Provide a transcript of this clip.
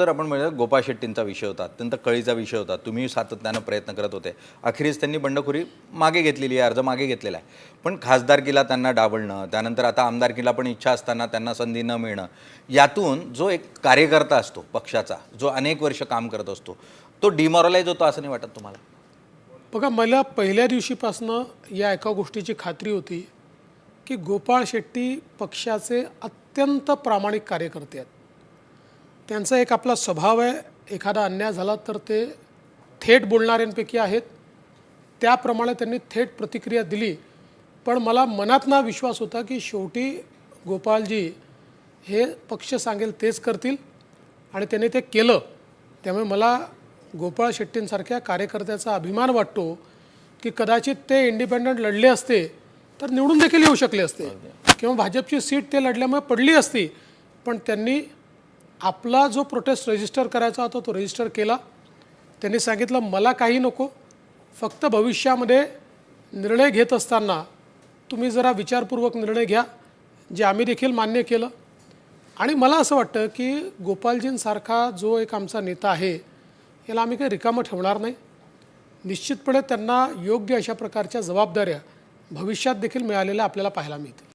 जर आपण म्हणलं गोपाळ शेट्टींचा विषय होता अत्यंत कळीचा विषय होता तुम्ही सातत्यानं प्रयत्न करत होते. अखेरीस त्यांनी बंडखोरी मागे घेतलेली आहे अर्ज मागे घेतलेला आहे. पण खासदारकीला त्यांना डावलणं त्यानंतर आता आमदारकीला पण इच्छा असताना त्यांना संधी न मिळणं यातून जो एक कार्यकर्ता असतो पक्षाचा जो अनेक वर्ष काम करत असतो तो डिमॉरलाइज होतो असं नाही वाटत तुम्हाला? बघा मला पहिल्या दिवशीपासनं या एका गोष्टीची खात्री होती की गोपाळ शेट्टी पक्षाचे अत्यंत प्रामाणिक कार्यकर्ते आहेत. त्यांचा एक आपला स्वभाव आहे. एखादा अन्याय झाला तर ते थेट बोलणाऱ्यांपैकी आहेत. त्याप्रमाणे त्यांनी थेट प्रतिक्रिया दिली. पण मला मनातना विश्वास होता की शेवटी गोपालजी हे पक्ष सांगेल तेच करतील. आणि त्यांनी ते केलं. त्यामुळे मला गोपाळ शेट्टींसारख्या कार्यकर्त्याचा अभिमान वाटतो की कदाचित ते इंडिपेंडंट लढले असते तर निवडून देखील येऊ शकले असते. किंवा भाजपची सीट ते लढल्यामुळे पडली असती. पण त्यांनी आपला जो प्रोटेस्ट रजिस्टर करायचा होता तो रजिस्टर केला. त्यांनी सांगितलं मला काही नको. फक्त भविष्यामध्ये निर्णय घेत असताना तुम्ही जरा विचारपूर्वक निर्णय घ्या जे आम्ही देखील मान्य केलं. आणि मला असं वाटतं की गोपालजींसारखा जो एक आमचा नेता आहे याला आम्ही काही रिकामं ठेवणार नाही. निश्चितपणे त्यांना योग्य अशा प्रकारच्या जबाबदाऱ्या भविष्यात देखील मिळालेल्या आपल्याला पाहायला मिळतील.